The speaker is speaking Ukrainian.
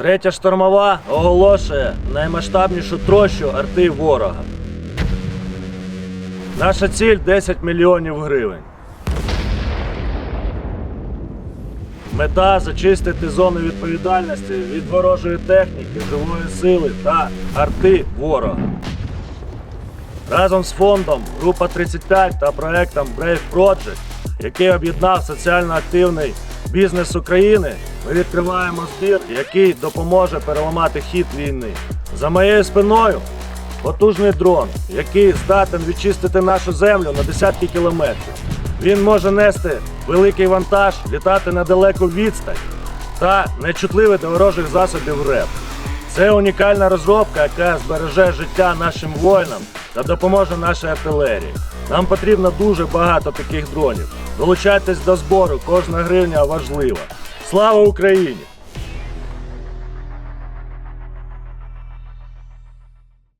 Третя штурмова оголошує наймасштабнішу трощу арти ворога. Наша ціль 10 мільйонів гривень. Мета зачистити зону відповідальності від ворожої техніки, живої сили та арти ворога. Разом з фондом Група 35 та проектом Brave Project, який об'єднав соціально активний бізнес України, ми відкриваємо збір, який допоможе переламати хід війни. За моєю спиною потужний дрон, який здатен відчистити нашу землю на десятки кілометрів. Він може нести великий вантаж, літати на далеку відстань та нечутливий до ворожих засобів РЕП. Це унікальна розробка, яка збереже життя нашим воїнам та допоможе нашій артилерії. Нам потрібно дуже багато таких дронів. Долучайтесь до збору, кожна гривня важлива. Слава Україні!